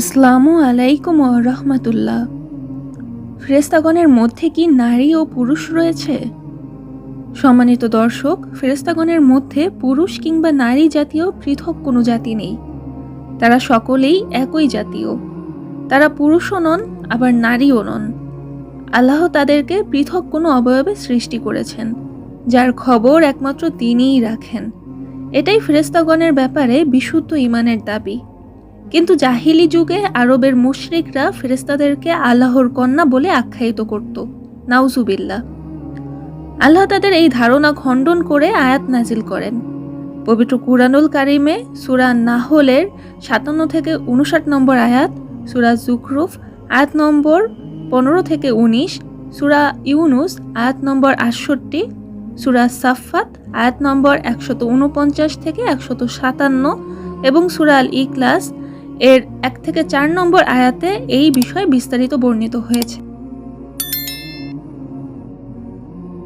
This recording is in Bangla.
আসসালামু আলাইকুম রহমতুল্লাহ। ফেরেস্তাগণের মধ্যে কি নারী ও পুরুষ রয়েছে? সম্মানিত দর্শক ফেরেস্তাগণের মধ্যে পুরুষ কিংবা নারী জাতীয় পৃথক কোনো জাতি নেই। তারা সকলেই একই জাতীয়। তারা পুরুষও নন, আবার নারীও নন। আল্লাহ তাদেরকে পৃথক কোনো অবয়বে সৃষ্টি করেছেন, যার খবর একমাত্র তিনিই রাখেন। এটাই ফেরেস্তাগণের ব্যাপারে বিশুদ্ধ ইমানের দাবি। কিন্তু জাহিলি যুগে আরবের মুশরিকরা ফেরেস্তাদেরকে আল্লাহর কন্যা বলে আখ্যায়িত করত। নাউজুবিল্লা আল্লাহ তাদের এই ধারণা খণ্ডন করে আয়াত নাজিল করেন। পবিত্র কুরআনুল কারিমে সুরা নাহলের সাতান্ন থেকে উনষাট নম্বর আয়াত, সুরা জুখরুফ আয়াত নম্বর পনেরো থেকে উনিশ, সুরা ইউনুস আয়াত নম্বর আটষট্টি, সুরা সাফাত আয়াত নম্বর একশত উনপঞ্চাশ থেকে একশত সাতান্ন এবং সুরা ইকলাস এর এক থেকে চার নম্বর আয়াতে এই বিষয়ে বিস্তারিত বর্ণিত হয়েছে।